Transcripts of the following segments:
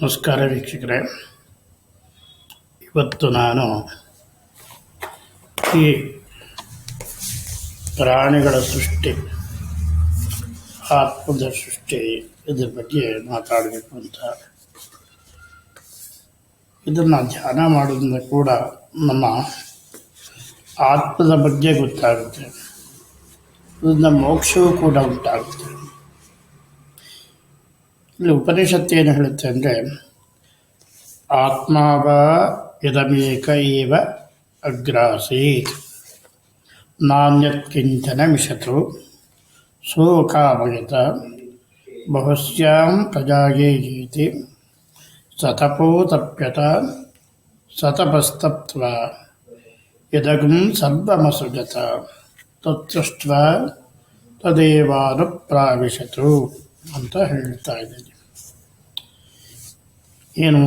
ನಮಸ್ಕಾರ ವೀಕ್ಷಕರೇ. ಇವತ್ತು ನಾನು ಈ ಪ್ರಾಣಿಗಳ ಸೃಷ್ಟಿ, ಆತ್ಮದ ಸೃಷ್ಟಿ ಇದ್ರ ಬಗ್ಗೆ ಮಾತಾಡಬೇಕು ಅಂತ. ಇದನ್ನು ಧ್ಯಾನ ಮಾಡೋದ್ರಿಂದ ಕೂಡ ನಮ್ಮ ಆತ್ಮದ ಬಗ್ಗೆ ಗೊತ್ತಾಗುತ್ತೆ. ಇದರಿಂದ ಮೋಕ್ಷವೂ ಕೂಡ ಉಂಟಾಗುತ್ತೆ. ಇಲ್ಲಿ ಉಪನಿಷತ್ತು ಏನು ಹೇಳುತ್ತೆ ಅಂದರೆ ಆತ್ಮಾವ ಇದಮೇಕ ಇವ ಅಗ್ರಾಸೀತ್ ನಾಣ್ಯತ್ ಕಿಂಚನ ಮಿಷತು ಸೋಕಾಮಯತ ಬಹುಸ್ಯಾಂ ಪ್ರಜಾಯೇಯೀತಿ ಸತಪೋತಪ್ಯತ ಸತಪಸ್ತಪ್ತ್ವ ಇದಗಂ ಸರ್ವಮಸೃಜತ ತತ್ಸೃಷ್ಟ ತದೇವಾನುಪ್ರಾವಿಶತು ಅಂತ ಹೇಳ್ತಾ ಇದ್ದೀನಿ. ಏನು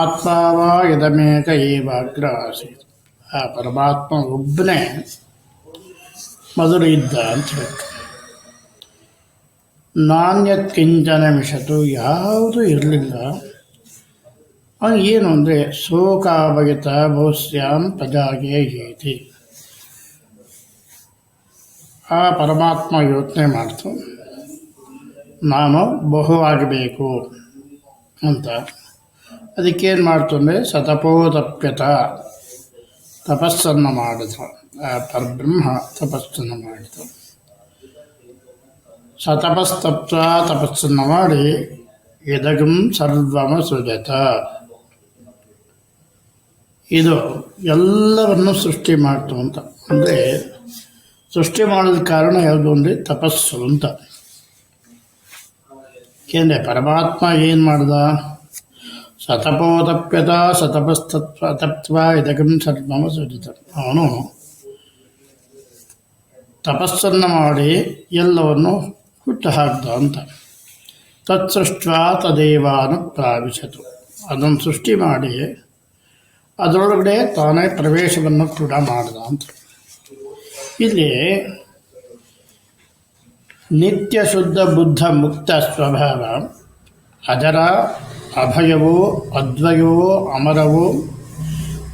ಆತ್ಮಾವ ಇದಮೇಕ ಏವಾಗ್ರ ಆಸೀತ್ ಆ ಪರಮಾತ್ಮ ಒಬ್ಬನೇ ಮೊದಲು ಇದ್ದ ಅಂತ ಹೇಳ್ತಾರೆ. ನಾಣ್ಯತ್ ಕಿಂಚನ ಮಿಷತು ಯಾವುದೂ ಇರಲಿಲ್ಲ. ಏನು ಅಂದರೆ ಶೋಕಾಭಗಿತ ಬಹುಸ್ಯಾಂ ಪ್ರಜಾಗೆ ಹೇತಿ ಆ ಪರಮಾತ್ಮ ಯೋಚನೆ ಮಾಡ್ತು. ನಾನು ಬಹು ಆಗಬೇಕು ಅಂತ. ಅದಕ್ಕೇನು ಮಾಡ್ತು ಅಂದರೆ ಸತಪೋತಪ್ಯತ ತಪಸ್ಸನ್ನು ಮಾಡಿದ ಆ ಪರಬ್ರಹ್ಮ ತಪಸ್ಸನ್ನು ಮಾಡಿದ ಸತಪಸ್ತಪ್ತ ತಪಸ್ಸನ್ನು ಮಾಡಿ ಇದಗಂ ಸರ್ವಮ ಸುಜತ. ಇದು ಎಲ್ಲವನ್ನು ಸೃಷ್ಟಿ ಮಾಡ್ತು ಅಂತ. ಅಂದರೆ ಸೃಷ್ಟಿ ಮಾಡೋದ ಕಾರಣ ಯಾವುದು ಅಂದರೆ ತಪಸ್ಸು ಅಂತ. ಏಕೆಂದರೆ ಪರಮಾತ್ಮ ಏನು ಮಾಡ್ದ? ಸತಪೋತಪ್ಯತ ಸತಪಸ್ತತ್ವ ತತ್ವ ಇದಕಂ ಸರ್ವಮ ಸೂಚಿತ. ಅವನು ತಪಸ್ಸನ್ನು ಮಾಡಿ ಎಲ್ಲವನ್ನು ಹುಟ್ಟು ಹಾಕ್ದ ಅಂತ. ತತ್ಸೃಷ್ಟ ತದೇವಾನು ಪ್ರಾವಿಶತು. ಅದನ್ನು ಸೃಷ್ಟಿ ಮಾಡಿ ಅದರೊಳಗಡೆ ತಾನೇ ಪ್ರವೇಶವನ್ನು ಕೂಡ ಮಾಡ್ದ ಅಂತ. ಇಲ್ಲಿ ನಿತ್ಯ ಶುದ್ಧ ಬುದ್ಧ ಮುಕ್ತ ಸ್ವಭಾವ. ಅದರ ಅಭಯವೋ, ಅದ್ವಯವೋ, ಅಮರವೋ,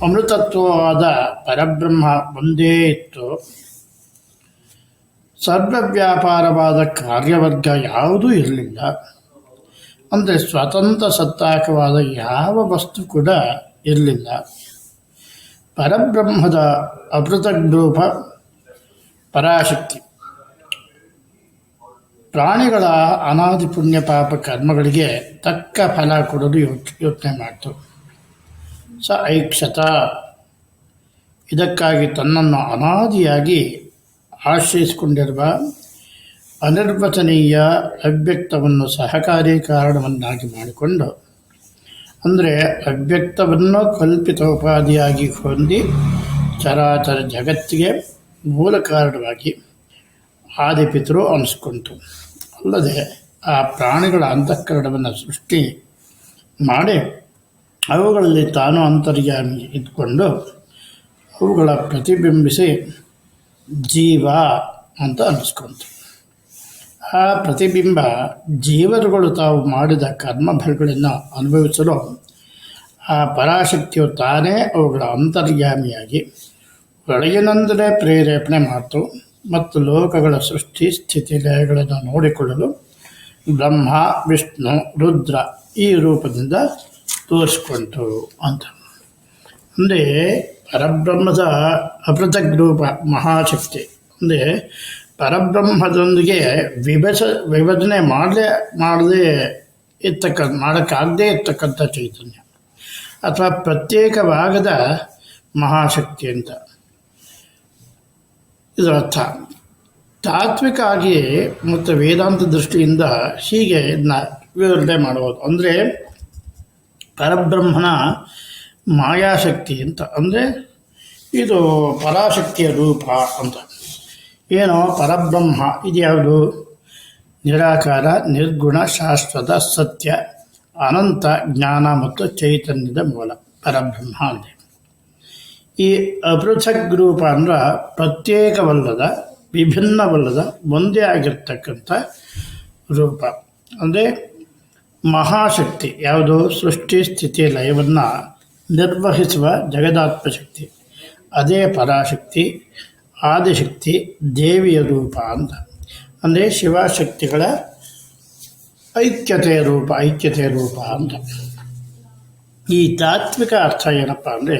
ಅಮೃತತ್ವವಾದ ಪರಬ್ರಹ್ಮ ಒಂದೇ ಇತ್ತು. ಸರ್ವವ್ಯಾಪಾರವಾದ ಕಾರ್ಯವರ್ಗ ಯಾವುದೂ ಇರಲಿಲ್ಲ. ಅಂದರೆ ಸ್ವತಂತ್ರ ಸತ್ತಾಕವಾದ ಯಾವ ವಸ್ತು ಕೂಡ ಇರಲಿಲ್ಲ. ಪರಬ್ರಹ್ಮದ ಅಮೃತಗ್ರೂಪ ಪರಾಶಕ್ತಿ. ಪ್ರಾಣಿಗಳ ಅನಾದಿ ಪುಣ್ಯ ಪಾಪ ಕರ್ಮಗಳಿಗೆ ತಕ್ಕ ಫಲ ಕೊಡಲು ಯೋಚ್ ಯೋಚನೆ ಮಾಡಿತು. ಸ ಐಕ್ಷತ. ಇದಕ್ಕಾಗಿ ತನ್ನನ್ನು ಅನಾದಿಯಾಗಿ ಆಶ್ರಯಿಸಿಕೊಂಡಿರುವ ಅನಿರ್ವಚನೀಯ ಅವ್ಯಕ್ತವನ್ನು ಸಹಕಾರಿ ಕಾರಣವನ್ನಾಗಿ ಮಾಡಿಕೊಂಡು, ಅಂದರೆ ಅವ್ಯಕ್ತವನ್ನು ಕಲ್ಪಿತೋಪಾದಿಯಾಗಿ ಹೊಂದಿ ಚರಾಚರ ಜಗತ್ತಿಗೆ ಮೂಲ ಕಾರಣವಾಗಿ ಆದಿಪಿತರು ಅನಿಸ್ಕೊಂತು. ಅಲ್ಲದೆ ಆ ಪ್ರಾಣಿಗಳ ಅಂತಃಕರಣವನ್ನು ಸೃಷ್ಟಿ ಮಾಡಿ ಅವುಗಳಲ್ಲಿ ತಾನು ಅಂತರ್ಯಾಮಿ ಇದ್ಕೊಂಡು ಅವುಗಳ ಪ್ರತಿಬಿಂಬಿಸಿ ಜೀವ ಅಂತ ಅನಿಸ್ಕೊಂತು. ಆ ಪ್ರತಿಬಿಂಬ ಜೀವರುಗಳು ತಾವು ಮಾಡಿದ ಕರ್ಮಫಲಗಳನ್ನು ಅನುಭವಿಸಲು ಆ ಪರಾಶಕ್ತಿಯು ತಾನೇ ಅವುಗಳ ಅಂತರ್ಯಾಮಿಯಾಗಿ ಒಳಗಿನಂದಲೇ ಪ್ರೇರೇಪಣೆ ಮಾತು ಮತ್ತು ಲೋಕಗಳ ಸೃಷ್ಟಿ, ಸ್ಥಿತಿ, ಲಯಗಳನ್ನು ನೋಡಿಕೊಳ್ಳಲು ಬ್ರಹ್ಮ, ವಿಷ್ಣು, ರುದ್ರ ಈ ರೂಪದಿಂದ ತೋರಿಸ್ಕೊಂತು ಅಂತ. ಅಂದರೆ ಪರಬ್ರಹ್ಮದ ಅಪೃಥಕ್ ರೂಪ ಮಹಾಶಕ್ತಿ. ಅಂದರೆ ಪರಬ್ರಹ್ಮದೊಂದಿಗೆ ವಿಭಜ ವಿಭಜನೆ ಮಾಡಲೇ, ಮಾಡದೆ ಇರ್ತಕ್ಕಂಥ ಮಾಡೋಕ್ಕಾಗದೇ ಇರ್ತಕ್ಕಂಥ ಚೈತನ್ಯ. ಅಥವಾ ಪ್ರತ್ಯೇಕವಾಗದ ಮಹಾಶಕ್ತಿ ಅಂತ. ಇದರ ತಾತ್ವಿಕ ಆಗಿಯೇ ಮತ್ತು ವೇದಾಂತ ದೃಷ್ಟಿಯಿಂದ ಹೀಗೆ ಇದನ್ನ ವಿವರಣೆ ಮಾಡ್ಬೋದು ಅಂದರೆ ಪರಬ್ರಹ್ಮನ ಮಾಯಾಶಕ್ತಿ ಅಂತ. ಅಂದರೆ ಇದು ಪರಾಶಕ್ತಿಯ ರೂಪ ಅಂತ. ಏನು? ಪರಬ್ರಹ್ಮ ಇದ್ಯಾವುದು? ನಿರಾಕಾರ, ನಿರ್ಗುಣ, ಶಾಶ್ವತ, ಸತ್ಯ, ಅನಂತ ಜ್ಞಾನ ಮತ್ತು ಚೈತನ್ಯದ ಮೂಲ. ಪರಬ್ರಹ್ಮ ಅಂದರೆ ಈ ಅಪೃಥಕ್ ರೂಪ ಅಂದ್ರೆ ಪ್ರತ್ಯೇಕವಲ್ಲದ, ವಿಭಿನ್ನವಲ್ಲದ, ಒಂದೇ ಆಗಿರ್ತಕ್ಕಂಥ ರೂಪ. ಅಂದರೆ ಮಹಾಶಕ್ತಿ, ಯಾವುದು? ಸೃಷ್ಟಿ ಸ್ಥಿತಿ ಲಯವನ್ನು ನಿರ್ವಹಿಸುವ ಜಗದಾತ್ಮ ಶಕ್ತಿ. ಅದೇ ಪರಾಶಕ್ತಿ, ಆದಿಶಕ್ತಿ, ದೇವಿಯ ರೂಪ ಅಂತ. ಅಂದರೆ ಶಿವಶಕ್ತಿಗಳ ಐಕ್ಯತೆಯ ರೂಪ ಐಕ್ಯತೆಯ ರೂಪ ಅಂತ. ಈ ತಾತ್ವಿಕ ಅರ್ಥ ಏನಪ್ಪ ಅಂದರೆ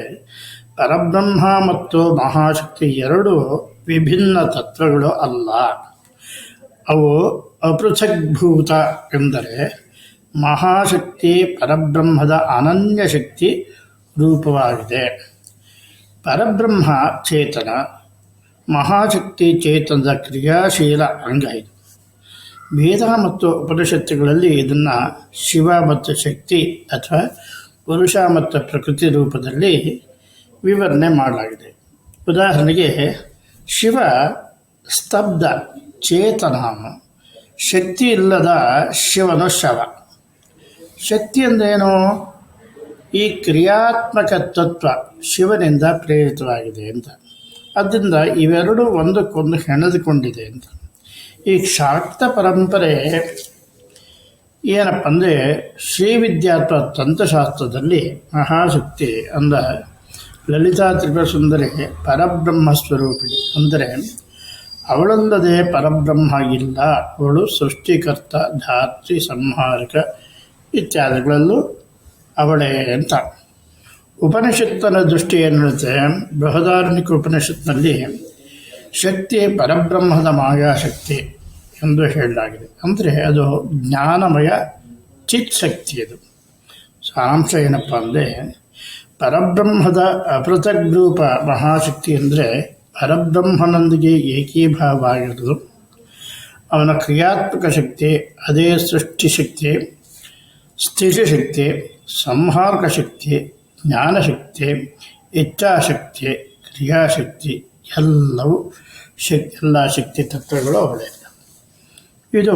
ಪರಬ್ರಹ್ಮ ಮತ್ತು ಮಹಾಶಕ್ತಿ ಎರಡು ವಿಭಿನ್ನ ತತ್ವಗಳು ಅಲ್ಲ. ಅವು ಅಪೃಥಗ್ಭೂತ ಎಂದರೆ ಮಹಾಶಕ್ತಿ ಪರಬ್ರಹ್ಮದ ಅನನ್ಯ ಶಕ್ತಿ ರೂಪವಾಗಿದೆ. ಪರಬ್ರಹ್ಮ ಚೇತನ, ಮಹಾಶಕ್ತಿ ಚೇತನದ ಕ್ರಿಯಾಶೀಲ ಅಂಗ ಇದು. ವೇದ ಮತ್ತು ಉಪನಿಷತ್ತುಗಳಲ್ಲಿ ಇದನ್ನು ಶಿವ ಮತ್ತು ಶಕ್ತಿ ಅಥವಾ ಪುರುಷ ಮತ್ತು ಪ್ರಕೃತಿ ರೂಪದಲ್ಲಿ ವಿವರಣೆ ಮಾಡಲಾಗಿದೆ. ಉದಾಹರಣೆಗೆ, ಶಿವ ಸ್ತಬ್ಧ ಚೇತನ ಶಕ್ತಿ ಇಲ್ಲದ ಶಿವನು ಶವ. ಶಕ್ತಿ ಅಂದ್ರೇನು? ಈ ಕ್ರಿಯಾತ್ಮಕ ತತ್ವ ಶಿವನಿಂದ ಪ್ರೇರಿತವಾಗಿದೆ ಅಂತ. ಅದರಿಂದ ಇವೆರಡು ಒಂದಕ್ಕೊಂದು ಹೆಣೆದುಕೊಂಡಿದೆ ಅಂತ. ಈ ಶಾಕ್ತ ಪರಂಪರೆ ಏನಪ್ಪ ಅಂದರೆ ಶ್ರೀವಿದ್ಯಾತ್ವ ತಂತ್ರಶಾಸ್ತ್ರದಲ್ಲಿ ಮಹಾಶಕ್ತಿ ಅಂದ ಲಲಿತಾ ತ್ರಿಪುರ ಸುಂದರಿ ಪರಬ್ರಹ್ಮ ಸ್ವರೂಪಿಣಿ ಅಂದರೆ ಅವಳಲ್ಲದೆ ಪರಬ್ರಹ್ಮ ಇಲ್ಲ ಅವಳು ಸೃಷ್ಟಿಕರ್ತ, ಧಾತ್ರಿ, ಸಂಹಾರಕ ಇತ್ಯಾದಿಗಳಲ್ಲೂ ಅವಳೇ ಅಂತ. ಉಪನಿಷತ್ತಿನ ದೃಷ್ಟಿ ಏನು ಹೇಳುತ್ತೆ ಬೃಹದಾರಣಿಕ ಉಪನಿಷತ್ನಲ್ಲಿ ಶಕ್ತಿ ಪರಬ್ರಹ್ಮದ ಮಾಯಾಶಕ್ತಿ ಎಂದು ಹೇಳಲಾಗಿದೆ. ಅಂದರೆ, ಅದು ಜ್ಞಾನಮಯ ಚಿತ್ ಶಕ್ತಿ ಅದು. ಸಾರಾಂಶ ಏನಪ್ಪ ಅಂದರೆ ಪರಬ್ರಹ್ಮದ ಅಪೃಥಕ್ ರೂಪ ಮಹಾಶಕ್ತಿ ಅಂದರೆ ಪರಬ್ರಹ್ಮನೊಂದಿಗೆ ಏಕೀಭಾವ ಆಗಿರೋದು ಅವನ ಕ್ರಿಯಾತ್ಮಕ ಶಕ್ತಿ, ಅದೇ ಸೃಷ್ಟಿ ಶಕ್ತಿ ಸ್ಥಿತಿ ಶಕ್ತಿ, ಸಂಹಾರಕ ಶಕ್ತಿ ಜ್ಞಾನಶಕ್ತಿ ಇಚ್ಛಾಶಕ್ತಿ ಕ್ರಿಯಾಶಕ್ತಿ ಎಲ್ಲವೂ ಶಕ್ತಿ ಎಲ್ಲ ಶಕ್ತಿ ತತ್ವಗಳು ಅವಳೇ. ಇದು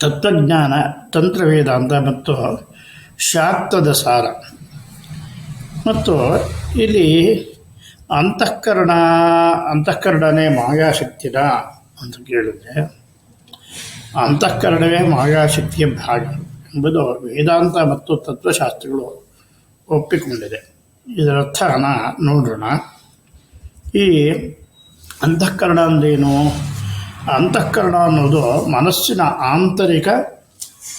ತತ್ವಜ್ಞಾನ ತಂತ್ರ ವೇದಾಂತ ಮತ್ತು ಶಾಕ್ತದ ಸಾರ. ಮತ್ತು ಇಲ್ಲಿ ಅಂತಃಕರಣ, ಅಂತಃಕರಣನೇ ಮಾಯಾಶಕ್ತಿನ ಅಂತ ಕೇಳಿದ್ರೆ, ಅಂತಃಕರಣವೇ ಮಾಯಾಶಕ್ತಿಯ ಭಾಗ ಎಂಬುದು ವೇದಾಂತ ಮತ್ತು ತತ್ವಶಾಸ್ತ್ರಗಳು ಒಪ್ಪಿಕೊಂಡಿದೆ. ಇದರರ್ಥನ ನೋಡೋಣ ಈ ಅಂತಃಕರಣ ಅಂದೇನು ಅಂತಃಕರಣ ಅನ್ನೋದು ಮನಸ್ಸಿನ ಆಂತರಿಕ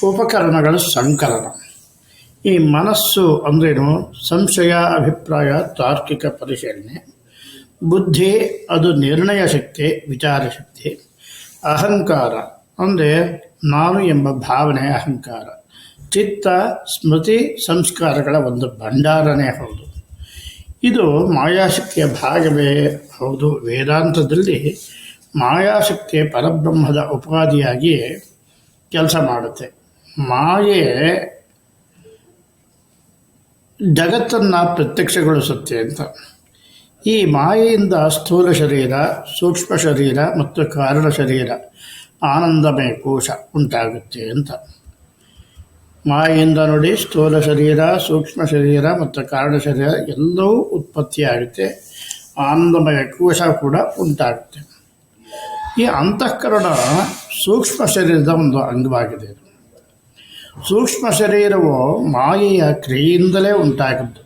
ಉಪಕರಣಗಳ ಸಂಕಲನ. ಈ ಮನಸ್ಸು ಅಂದ್ರೇನು? ಸಂಶಯ, ಅಭಿಪ್ರಾಯ, ತಾರ್ಕಿಕ ಪರಿಶೀಲನೆ. ಬುದ್ಧಿ, ಅದು ನಿರ್ಣಯ ಶಕ್ತಿ, ವಿಚಾರ ಶಕ್ತಿ. ಅಹಂಕಾರ ಅಂದರೆ ನಾನು ಎಂಬ ಭಾವನೆ ಅಹಂಕಾರ. ಚಿತ್ತ, ಸ್ಮೃತಿ, ಸಂಸ್ಕಾರಗಳ ಒಂದು ಭಂಡಾರನೇ ಹೌದು. ಇದು ಮಾಯಾಶಕ್ತಿಯ ಭಾಗವೇ ಹೌದು. ವೇದಾಂತದಲ್ಲಿ ಮಾಯಾಶಕ್ತಿ ಪರಬ್ರಹ್ಮದ ಉಪಾಧಿಯಾಗಿ ಕೆಲಸ ಮಾಡುತ್ತೆ. ಮಾಯೆ ಜಗತ್ತನ್ನು ಪ್ರತ್ಯಕ್ಷಗೊಳಿಸುತ್ತೆ ಅಂತ. ಈ ಮಾಯೆಯಿಂದ ಸ್ಥೂಲ ಶರೀರ, ಸೂಕ್ಷ್ಮ ಶರೀರ ಮತ್ತು ಕಾರಣ ಶರೀರ ಆನಂದಮಯ ಕೋಶ ಉಂಟಾಗುತ್ತೆ ಅಂತ. ಮಾಯೆಯಿಂದ ನೋಡಿ ಸ್ಥೂಲ ಶರೀರ, ಸೂಕ್ಷ್ಮ ಶರೀರ ಮತ್ತು ಕಾರಣ ಶರೀರ ಎಲ್ಲವೂ ಉತ್ಪತ್ತಿಯಾಗುತ್ತೆ. ಆನಂದಮಯ ಕೋಶ ಕೂಡ ಉಂಟಾಗುತ್ತೆ. ಈ ಅಂತಃಕರಣ ಸೂಕ್ಷ್ಮ ಶರೀರದ ಒಂದು ಅಂಗವಾಗಿದೆ. ಸೂಕ್ಷ್ಮ ಶರೀರವು ಮಾಯೆಯ ಕ್ರಿಯೆಯಿಂದಲೇ ಉಂಟಾಗಿದ್ದು,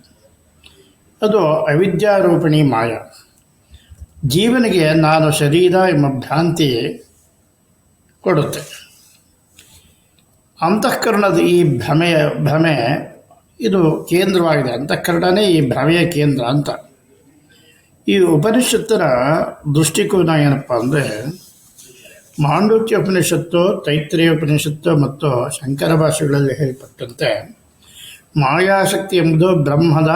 ಅದು ಅವಿದ್ಯಾರೂಪಿಣಿ ಮಾಯ. ಜೀವನಿಗೆ ನಾನು ಶರೀರ ಎಂಬ ಭ್ರಾಂತಿ ಕೊಡುತ್ತೆ. ಅಂತಃಕರಣದ ಈ ಭ್ರಮೆಯ ಭ್ರಮೆ ಇದು ಕೇಂದ್ರವಾಗಿದೆ. ಅಂತಃಕರಣನೇ ಈ ಭ್ರಮೆಯ ಕೇಂದ್ರ ಅಂತ. ಈ ಉಪನಿಷತ್ತರ ದೃಷ್ಟಿಕೋನ ಏನಪ್ಪ ಅಂದರೆ ಮಾಂಡೂಕ್ಯ ಉಪನಿಷತ್ತು ತೈತ್ರಿಯ ಉಪನಿಷತ್ತು ಮತ್ತು ಶಂಕರ ಭಾಷೆಗಳಲ್ಲಿ ಹೇಳಲ್ಪಟ್ಟಂತೆ, ಮಾಯಾಶಕ್ತಿ ಎಂಬುದು ಬ್ರಹ್ಮದ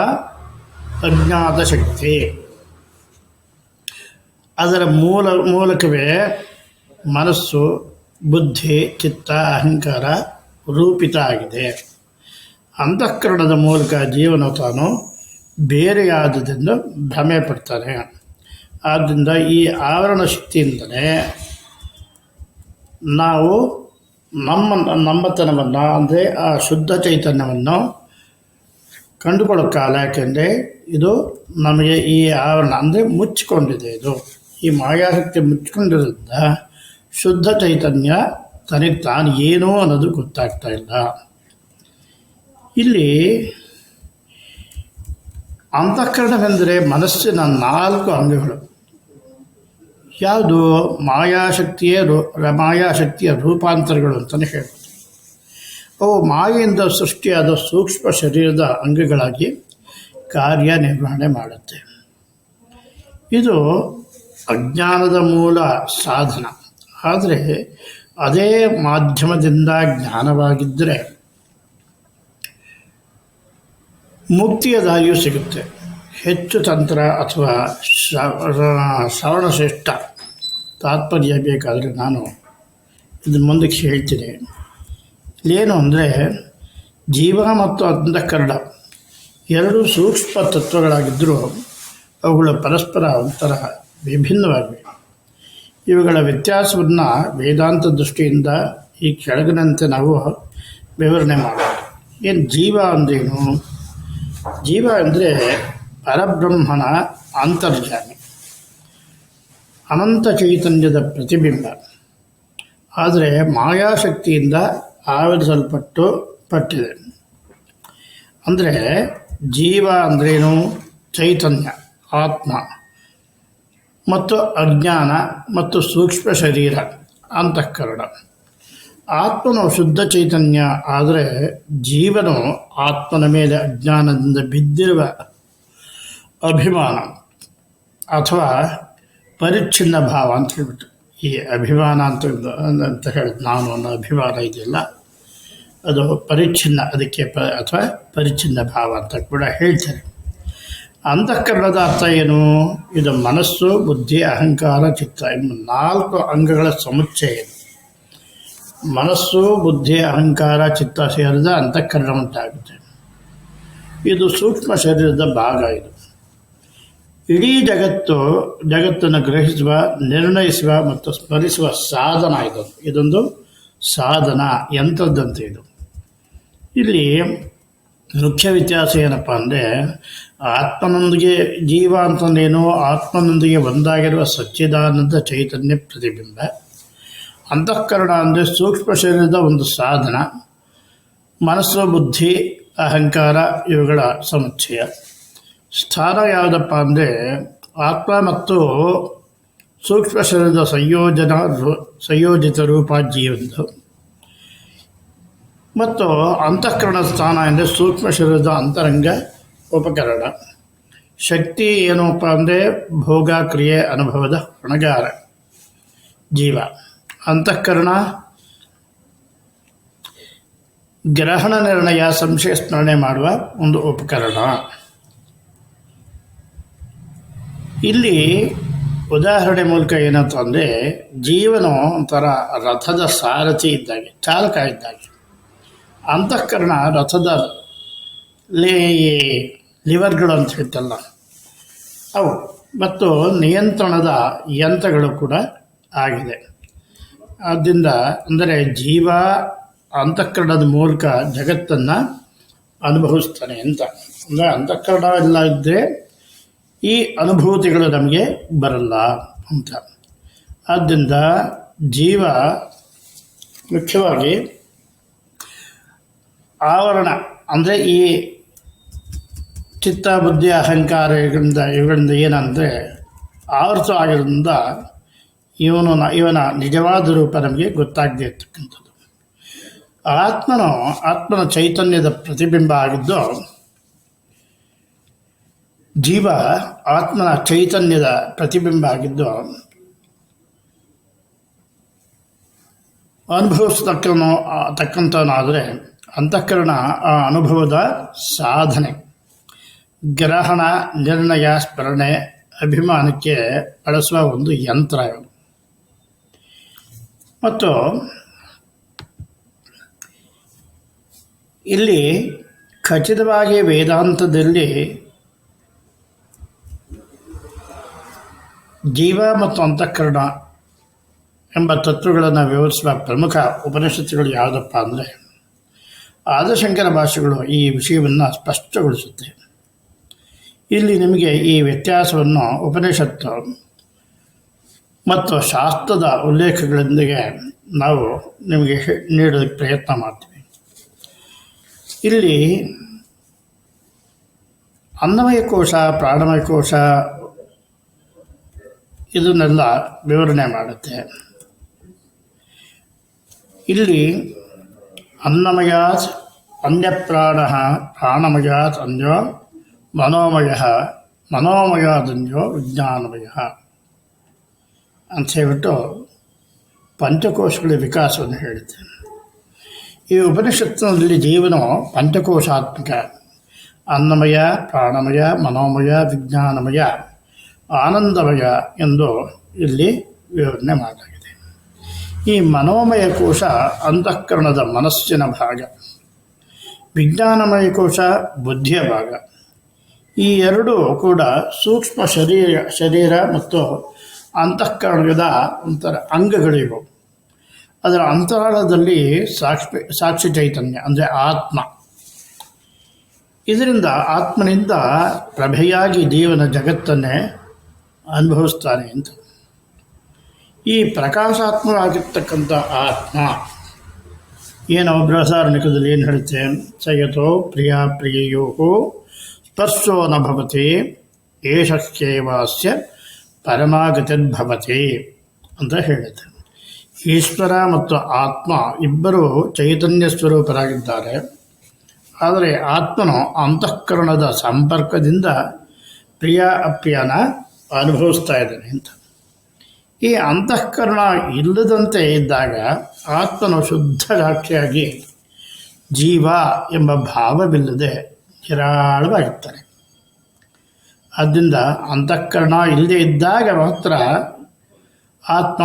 ಅಜ್ಞಾತ ಶಕ್ತಿ ಅದರ ಮೂಲ, ಮೂಲಕವೇ ಮನಸ್ಸು, ಬುದ್ಧಿ, ಚಿತ್ತ, ಅಹಂಕಾರ ರೂಪಿತ ಆಗಿದೆ. ಅಂತಃಕರಣದ ಮೂಲಕ ಜೀವನ ತಾನು ಬೇರೆಯಾದದೆಂದು ಭ್ರಮೆ ಪಡ್ತಾನೆ ಆದ್ದರಿಂದ ಈ ಆವರಣ ಶಕ್ತಿಯಿಂದಲೇ ನಾವು ನಮ್ಮ ನಮ್ಮತನವನ್ನು ಅಂದರೆ ಆ ಶುದ್ಧ ಚೈತನ್ಯವನ್ನು ಕಂಡುಕೊಳ್ಳೋಕ್ಕಾಗಲ್ಲ ಯಾಕೆಂದರೆ ಇದು ನಮಗೆ ಈ ಆವರಣ, ಅಂದರೆ ಮುಚ್ಚಿಕೊಂಡಿದೆ ಇದು. ಈ ಮಾಯಾಶಕ್ತಿ ಮುಚ್ಚಿಕೊಂಡಿರೋದ್ರಿಂದ ಶುದ್ಧ ಚೈತನ್ಯ ತನಗೆ ತಾನು ಏನೋ ಅನ್ನೋದು ಗೊತ್ತಾಗ್ತಾ ಇಲ್ಲ. ಇಲ್ಲಿ ಅಂತಃಕರಣವೆಂದರೆ ಮನಸ್ಸಿನ ನಾಲ್ಕು ಅಂಗಗಳು. ಯಾವುದು ಮಾಯಾಶಕ್ತಿಯೇ ರೂ, ಮಾಯಾಶಕ್ತಿಯ ರೂಪಾಂತರಗಳು ಅಂತಲೇ ಹೇಳ್ಬೋದು. ಅವು ಮಾಯೆಯಿಂದ ಸೃಷ್ಟಿಯಾದ ಸೂಕ್ಷ್ಮ ಶರೀರದ ಅಂಗಗಳಾಗಿ ಕಾರ್ಯನಿರ್ವಹಣೆ ಮಾಡುತ್ತೆ. ಇದು ಅಜ್ಞಾನದ ಮೂಲ ಸಾಧನ. ಆದರೆ ಅದೇ ಮಾಧ್ಯಮದಿಂದ ಜ್ಞಾನವಾಗಿದ್ದರೆ ಮುಕ್ತಿಯ ದಾರಿಯೂ ಸಿಗುತ್ತೆ. ಹೆಚ್ಚು ತಂತ್ರ ಅಥವಾ ಶ್ರವಣಶ್ರೇಷ್ಠ ತಾತ್ಪರ್ಯ ಬೇಕಾದರೆ ನಾನು ಇದನ್ನು ಮುಂದಕ್ಕೆ ಹೇಳ್ತೀನಿ. ಏನು ಅಂದರೆ ಜೀವ ಮತ್ತು ಅಂತಃಕರಣ ಎರಡು ಸೂಕ್ಷ್ಮ ತತ್ವಗಳಾಗಿದ್ದರೂ ಅವುಗಳ ಪರಸ್ಪರ ಒಂಥರ ವಿಭಿನ್ನವಾಗಿವೆ. ಇವುಗಳ ವ್ಯತ್ಯಾಸವನ್ನು ವೇದಾಂತ ದೃಷ್ಟಿಯಿಂದ ಈ ಕೆಳಗಿನಂತೆ ನಾವು ವಿವರಣೆ ಮಾಡೋಣ. ಏನು ಜೀವ ಅಂದ್ರೇನು? ಜೀವ ಅಂದರೆ ಪರಬ್ರಹ್ಮನ ಅಂತರ್ಜಾಮಿ. ಅನಂತ ಚೈತನ್ಯದ ಪ್ರತಿಬಿಂಬ. ಆದರೆ ಮಾಯಾಶಕ್ತಿಯಿಂದ ಆವರಿಸಲ್ಪಟ್ಟು ಪಟ್ಟಿದೆ. ಅಂದರೆ ಜೀವ ಅಂದ್ರೇನು? ಚೈತನ್ಯ, ಆತ್ಮ. ಮತ್ತು ಅಜ್ಞಾನ ಮತ್ತು ಸೂಕ್ಷ್ಮ ಶರೀರ ಅಂತಃಕರಣ. ಆತ್ಮನು ಶುದ್ಧ ಚೈತನ್ಯ, ಆದರೆ ಜೀವನು ಆತ್ಮನ ಮೇಲೆ ಅಜ್ಞಾನದಿಂದ ಬಿದ್ದಿರುವ ಅಭಿಮಾನ ಅಥವಾ ಪರಿಚ್ಛಿನ್ನ ಭಾವ ಅಂತ ಹೇಳ್ಬಿಟ್ಟು, ಈ ಅಭಿಮಾನ ಅಂತ ಅಂತ ಹೇಳಿದ್ ನಾನು ಅನ್ನೋ ಅಭಿಮಾನ ಇದೆಯಲ್ಲ, ಅದು ಪರಿಚ್ಛಿನ್ನ, ಅದಕ್ಕೆ ಪ, ಅಥವಾ ಪರಿಚ್ಛಿನ್ನ ಭಾವ ಅಂತ ಕೂಡ ಹೇಳ್ತಾರೆ. ಅಂತಃಕರಣದ ಅರ್ಥ ಏನು? ಇದು ಮನಸ್ಸು, ಬುದ್ಧಿ, ಅಹಂಕಾರ, ಚಿತ್ತ ನಾಲ್ಕು ಅಂಗಗಳ ಸಮುಚ್ಚಯ ಮನಸ್ಸು, ಬುದ್ಧಿ, ಅಹಂಕಾರ, ಚಿತ್ತ ಸೇರಿದ ಅಂತಃಕರಣ ಉಂಟಾಗುತ್ತೆ. ಇದು ಸೂಕ್ಷ್ಮ ಶರೀರದ ಭಾಗ ಇದು. ಇಡೀ ಜಗತ್ತು, ಜಗತ್ತನ್ನು ಗ್ರಹಿಸುವ, ನಿರ್ಣಯಿಸುವ ಮತ್ತು ಸ್ಮರಿಸುವ ಸಾಧನ ಇದು. ಇದೊಂದು ಸಾಧನ ಯಂತ್ರದಂತೆ ಇದು. ಇಲ್ಲಿ ಮುಖ್ಯ ವ್ಯತ್ಯಾಸ ಏನಪ್ಪ ಅಂದರೆ, ಆತ್ಮನೊಂದಿಗೆ ಜೀವ ಅಂತಂದೇನು, ಆತ್ಮನೊಂದಿಗೆ ಒಂದಾಗಿರುವ ಸಚ್ಚಿದಾನಂದ ಚೈತನ್ಯ ಪ್ರತಿಬಿಂಬ. ಅಂತಃಕರಣ ಅಂದರೆ ಸೂಕ್ಷ್ಮ ಶರೀರದ ಒಂದು ಸಾಧನ, ಮನಸ್ಸು, ಬುದ್ಧಿ, ಅಹಂಕಾರ, ಇವುಗಳ ಸಮುಚ್ಚಯ. ಸ್ಥಾನ ಯಾವುದಪ್ಪ ಅಂದರೆ ಆತ್ಮ ಮತ್ತು ಸೂಕ್ಷ್ಮ ಶರೀರದ ಸಂಯೋಜನ ಸಂಯೋಜಿತ ರೂಪ ಜೀವಂದು. ಮತ್ತು ಅಂತಃಕರಣ ಸ್ಥಾನ ಅಂದರೆ ಸೂಕ್ಷ್ಮ ಶರೀರದ ಅಂತರಂಗ ಉಪಕರಣ. ಶಕ್ತಿ ಏನಪ್ಪ ಅಂದರೆ ಭೋಗ, ಕ್ರಿಯೆ, ಅನುಭವದ ಹೊಣಗಾರ ಜೀವ. ಅಂತಃಕರಣ ಗ್ರಹಣ ನಿರ್ಣಯ ಸಂಶಯ ಸ್ಮರಣೆ ಮಾಡುವ ಒಂದು ಉಪಕರಣ. ಇಲ್ಲಿ ಉದಾಹರಣೆ ಮೂಲಕ ಏನಂತ ಅಂದರೆ ಜೀವನ ಒಂಥರ ರಥದ ಸಾರಥಿ ಇದ್ದಾಗೆ, ಚಾಲಕ ಇದ್ದಾಗೆ. ಅಂತಃಕರಣ ರಥದ ಲೇ ಲಿವರ್ಗಳು ಅಂತ ಹೇಳ್ತಲ್ಲ. ಅವು ಮತ್ತು ನಿಯಂತ್ರಣದ ಯಂತ್ರಗಳು ಕೂಡ ಆಗಿದೆ. ಆದ್ದರಿಂದ ಅಂದರೆ ಜೀವ ಅಂತಃಕರಣದ ಮೂಲಕ ಜಗತ್ತನ್ನು ಅನುಭವಿಸ್ತಾನೆ ಅಂತ. ಅಂದರೆ ಅಂತಃಕರಣ ಎಲ್ಲ ಇದ್ದರೆ ಈ ಅನುಭೂತಿಗಳು ನಮಗೆ ಬರಲ್ಲ ಅಂತ. ಆದ್ದರಿಂದ ಜೀವ ಮುಖ್ಯವಾಗಿ ಆವರಣ, ಅಂದರೆ ಈ ಚಿತ್ತ, ಬುದ್ಧಿ, ಅಹಂಕಾರ ಇವುಗಳಿಂದ ಇವುಗಳಿಂದ ಏನಂದರೆ ಆವೃತ ಆಗಿರೋದ್ರಿಂದ ಇವನು ಇವನ ನಿಜವಾದ ರೂಪ ನಮಗೆ ಗೊತ್ತಾಗದೇ ಇರ್ತಕ್ಕಂಥದ್ದು. ಆತ್ಮನು, ಆತ್ಮನ ಚೈತನ್ಯದ ಪ್ರತಿಬಿಂಬ ಆಗಿದ್ದು ಜೀವ ಆತ್ಮನ ಚೈತನ್ಯದ ಪ್ರತಿಬಿಂಬ ಆಗಿದ್ದು ಅನುಭವಿಸ್ತಕ್ಕನು ತಕ್ಕಂಥವನಾದರೆ ಅಂತಃಕರಣ ಆ ಅನುಭವದ ಸಾಧನೆ. ಗ್ರಹಣ, ನಿರ್ಣಯ, ಸ್ಮರಣೆ, ಅಭಿಮಾನಕ್ಕೆ ಬಳಸುವ ಒಂದು ಯಂತ್ರ ಮತ್ತು ಇಲ್ಲಿ ಖಚಿತವಾಗಿ ವೇದಾಂತದಲ್ಲಿ ಜೀವ ಮತ್ತು ಅಂತಃಕರಣ ಎಂಬ ತತ್ವಗಳನ್ನು ವಿವರಿಸುವ ಪ್ರಮುಖ ಉಪನಿಷತ್ತುಗಳು ಯಾವುದಪ್ಪ ಅಂದರೆ ಆದಶಂಕರ ಭಾಷೆಗಳು ಈ ವಿಷಯವನ್ನು ಸ್ಪಷ್ಟಗೊಳಿಸುತ್ತೆ. ಇಲ್ಲಿ ನಿಮಗೆ ಈ ವ್ಯತ್ಯಾಸವನ್ನು ಉಪನಿಷತ್ತು ಮತ್ತು ಶಾಸ್ತ್ರದ ಉಲ್ಲೇಖಗಳೊಂದಿಗೆ ನಾವು ನಿಮಗೆ ನೀಡೋದಕ್ಕೆ ಪ್ರಯತ್ನ ಮಾಡ್ತೀವಿ. ಇಲ್ಲಿ ಅನ್ನಮಯ ಕೋಶ ಪ್ರಾಣಮಯ ಕೋಶ ಇದನ್ನೆಲ್ಲ ವಿವರಣೆ ಮಾಡುತ್ತೆ. ಇಲ್ಲಿ ಅನ್ನಮಯಾತ್ ಅನ್ಯಪ್ರಾಣ ಪ್ರಾಣಮಯಾತ್ ಅನ್ಯೋ ಮನೋಮಯ ಮನೋಮಯಾದನ್ಯೋ ವಿಜ್ಞಾನಮಯ ಅಂತ ಹೇಳ್ಬಿಟ್ಟು ಪಂಚಕೋಶಗಳ ವಿಕಾಸವನ್ನು ಹೇಳುತ್ತೆ. ಈ ಉಪನಿಷತ್ತಿನಲ್ಲಿ ಜೀವನ ಪಂಚಕೋಶಾತ್ಮಕ ಅನ್ನಮಯ ಪ್ರಾಣಮಯ ಮನೋಮಯ ವಿಜ್ಞಾನಮಯ ಆನಂದಮಯ ಎಂದು ಇಲ್ಲಿ ವಿವರಣೆ ಮಾಡಲಾಗಿದೆ. ಈ ಮನೋಮಯ ಕೋಶ ಅಂತಃಕರಣದ ಮನಸ್ಸಿನ ಭಾಗ. ವಿಜ್ಞಾನಮಯ ಕೋಶ ಬುದ್ಧಿಯ ಭಾಗ. ಈ ಎರಡೂ ಕೂಡ ಸೂಕ್ಷ್ಮ ಶರೀರ ಶರೀರ ಮತ್ತು ಅಂತಃಕರಣದ ಒಂಥರ ಅಂಗಗಳಿವು. ಅದರ ಅಂತರಾಳದಲ್ಲಿ ಸಾಕ್ಷಿ ಸಾಕ್ಷಿ ಚೈತನ್ಯ, ಅಂದರೆ ಆತ್ಮ. ಇದರಿಂದ ಆತ್ಮನಿಂದ ಪ್ರಭೆಯಾಗಿ ಜೀವನ ಜಗತ್ತನ್ನೇ ಅನುಭವಿಸ್ತಾನೆ ಅಂತ. ಈ ಪ್ರಕಾಶಾತ್ಮಕವಾಗಿರ್ತಕ್ಕಂಥ ಆತ್ಮ ಏನು ಬೃಹಸಾರಣಿಕದಲ್ಲಿ ಏನು ಹೇಳುತ್ತೆ? ಸಯತೋ ಪ್ರಿಯ ಪ್ರಿಯೋ ಸ್ಪರ್ಶೋ ನಭವತಿ ಭವತಿ ಏಷಸ್ಯೇವಾಸ್ಯ ಪರಮಾಗತಿರ್ಭವತಿ ಅಂತ ಹೇಳುತ್ತೆ. ಈಶ್ವರ ಮತ್ತು ಆತ್ಮ ಇಬ್ಬರು ಚೈತನ್ಯ ಸ್ವರೂಪರಾಗಿದ್ದಾರೆ. ಆದರೆ ಆತ್ಮನು ಅಂತಃಕರಣದ ಸಂಪರ್ಕದಿಂದ ಪ್ರಿಯ ಅಪ್ರಿಯನ ಅನುಭವಿಸ್ತಾ ಇದ್ದಾನೆ ಅಂತ. ಈ ಅಂತಃಕರಣ ಇಲ್ಲದಂತೆ ಇದ್ದಾಗ ಆತ್ಮನು ಶುದ್ಧ ಸಾಕ್ಷಿಯಾಗಿ ಜೀವ ಎಂಬ ಭಾವವಿಲ್ಲದೆ ನಿರಾಳವಾಗಿರ್ತಾನೆ. ಆದ್ದರಿಂದ ಅಂತಃಕರಣ ಇಲ್ಲದೆ ಇದ್ದಾಗ ಮಾತ್ರ ಆತ್ಮ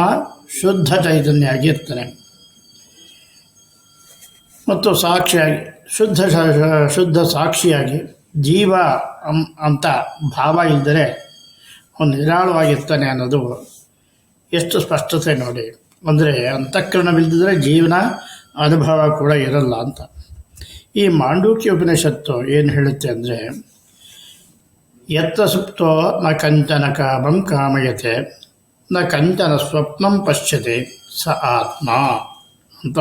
ಶುದ್ಧ ಚೈತನ್ಯ ಆಗಿರ್ತಾನೆ ಮತ್ತು ಸಾಕ್ಷಿಯಾಗಿ, ಶುದ್ಧ ಶುದ್ಧ ಸಾಕ್ಷಿಯಾಗಿ ಜೀವ ಅಂತ ಭಾವ ಇದ್ದರೆ ಅವನು ನಿರಾಳವಾಗಿರ್ತಾನೆ ಅನ್ನೋದು ಎಷ್ಟು ಸ್ಪಷ್ಟತೆ ನೋಡಿ. ಅಂದರೆ ಅಂತಃಕರಣವಿಲ್ಲದಿದ್ದರೆ ಜೀವನ, ಅನುಭವ ಕೂಡ ಇರಲ್ಲ ಅಂತ. ಈ ಮಾಂಡೂಕ್ಯ ಉಪನಿಷತ್ತು ಏನು ಹೇಳುತ್ತೆ ಅಂದರೆ ಎತ್ತ ಸುಪ್ತೋ ನ ಕಂಚನ ಕಾಮಂ ಕಾಮಯತೆ, ನ ಕಂಚನ ಸ್ವಪ್ನಂ ಪಶ್ಯತೆ, ಸ ಆತ್ಮ ಅಂತ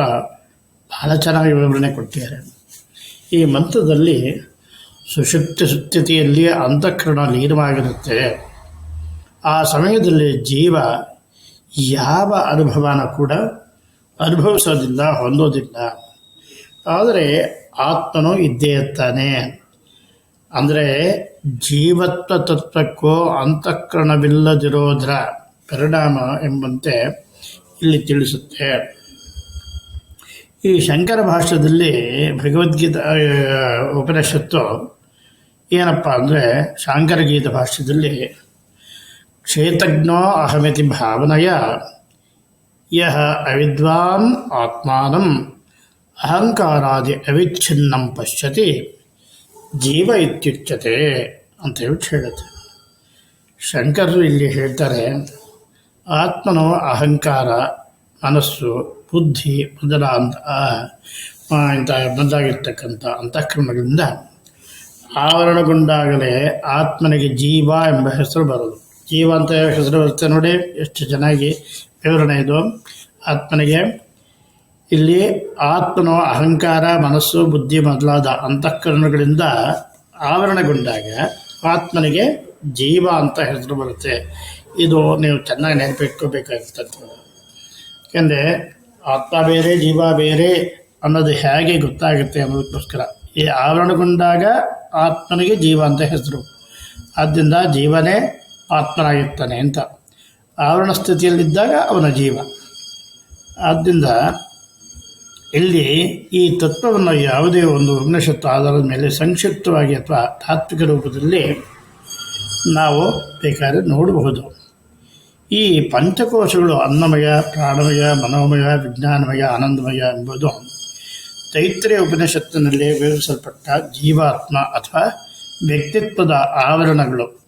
ಬಹಳ ಚೆನ್ನಾಗಿ ವಿವರಣೆ ಕೊಟ್ಟಿದ್ದಾರೆ. ಈ ಮಂತ್ರದಲ್ಲಿ ಸುಶುಪ್ತಿ ಸುಸ್ಥಿತಿಯಲ್ಲಿ ಅಂತಃಕರಣ ಲೀನವಾಗಿರುತ್ತೆ ಆ ಸಮಯದಲ್ಲಿ ಜೀವ ಯಾವ ಅನುಭವನ ಕೂಡ ಅನುಭವಿಸೋದಿಲ್ಲ, ಹೊಂದೋದಿಲ್ಲ. ಆದರೆ ಆತ್ಮನು ಇದ್ದೇ ಇರ್ತಾನೆ. ಅಂದರೆ ಜೀವತ್ವ ತತ್ವಕ್ಕೂ ಅಂತಃಕರಣವಿಲ್ಲದಿರೋದರ ಪರಿಣಾಮ ಎಂಬಂತೆ ಇಲ್ಲಿ ತಿಳಿಸುತ್ತೆ. ಈ ಶಂಕರ ಭಾಷ್ಯದಲ್ಲಿ ಭಗವದ್ಗೀತಾ ಉಪನಿಷತ್ತು ಏನಪ್ಪ ಅಂದರೆ ಶಾಂಕರಗೀತ ಭಾಷ್ಯದಲ್ಲಿ ಕ್ಷೇತಜ್ಞೋ ಅಹಮಿತಿ ಭಾವನೆಯ. ಯಹ ಅವಿದ್ವಾನ್ ಆತ್ಮಾನಂ, ಅಹಂಕಾರಾದಿ ಅವಿಚ್ಛಿನ್ನಂ ಪಶ್ಯತಿ, ಜೀವ ಇತ್ಯುಚ್ಯತೆ ಅಂತ ಹೇಳ್ಬಿಟ್ಟು ಹೇಳುತ್ತೆ. ಶಂಕರರು ಇಲ್ಲಿ ಹೇಳ್ತಾರೆ, ಆತ್ಮನು ಅಹಂಕಾರ, ಮನಸ್ಸು, ಬುದ್ಧಿ ಮೊದಲಾದ ಇಂಥ ಮೊದಲಾಗಿರ್ತಕ್ಕಂಥ ಅಂತಃಕ್ರಮಗಳಿಂದ ಆವರಣಗೊಂಡಾಗಲೇ ಆತ್ಮನಿಗೆ ಜೀವ ಎಂಬ ಹೆಸರು ಬರೋದು. ಜೀವ ಅಂತ ಹೆಸರು ಬರುತ್ತೆ ನೋಡಿ, ಎಷ್ಟು ಚೆನ್ನಾಗಿ ವಿವರಣೆ ಇದು. ಆತ್ಮನಿಗೆ ಇಲ್ಲಿ ಆತ್ಮನು ಅಹಂಕಾರ, ಮನಸ್ಸು, ಬುದ್ಧಿ ಮೊದಲಾದ ಅಂತಃಕರಣಗಳಿಂದ ಆವರಣಗೊಂಡಾಗ ಆತ್ಮನಿಗೆ ಜೀವ ಅಂತ ಹೆಸರು ಬರುತ್ತೆ. ಇದು ನೀವು ಚೆನ್ನಾಗಿ ನೆನಪಿಟ್ಕೋಬೇಕಾಗಿರ್ತದೆ. ಯಾಕೆಂದರೆ ಆತ್ಮ ಬೇರೆ, ಜೀವ ಬೇರೆ ಅನ್ನೋದು ಹೇಗೆ ಗೊತ್ತಾಗುತ್ತೆ ಅನ್ನೋದಕ್ಕೋಸ್ಕರ. ಈ ಆವರಣಗೊಂಡಾಗ ಆತ್ಮನಿಗೆ ಜೀವ ಅಂತ ಹೆಸರು. ಆದ್ದರಿಂದ ಜೀವನೇ ಆತ್ಮನಾಗಿರ್ತಾನೆ ಅಂತ. ಆವರಣ ಸ್ಥಿತಿಯಲ್ಲಿದ್ದಾಗ ಅವನ ಜೀವ. ಆದ್ದರಿಂದ ಇಲ್ಲಿ ಈ ತತ್ವವನ್ನು ಯಾವುದೇ ಒಂದು ಉಪನಿಷತ್ತು ಆಧಾರದ ಮೇಲೆ ಸಂಕ್ಷಿಪ್ತವಾಗಿ ಅಥವಾ ತಾತ್ವಿಕ ರೂಪದಲ್ಲಿ ನಾವು ಬೇಕಾದರೆ ನೋಡಬಹುದು. ಈ ಪಂಚಕೋಶಗಳು ಅನ್ನಮಯ, ಪ್ರಾಣಮಯ, ಮನೋಮಯ, ವಿಜ್ಞಾನಮಯ, ಆನಂದಮಯ ಎಂಬುದು ತೈತ್ರಿಯ ಉಪನಿಷತ್ತಿನಲ್ಲಿ ವಿವರಿಸಲ್ಪಟ್ಟ ಜೀವಾತ್ಮ ಅಥವಾ ವ್ಯಕ್ತಿತ್ವದ ಆವರಣಗಳು.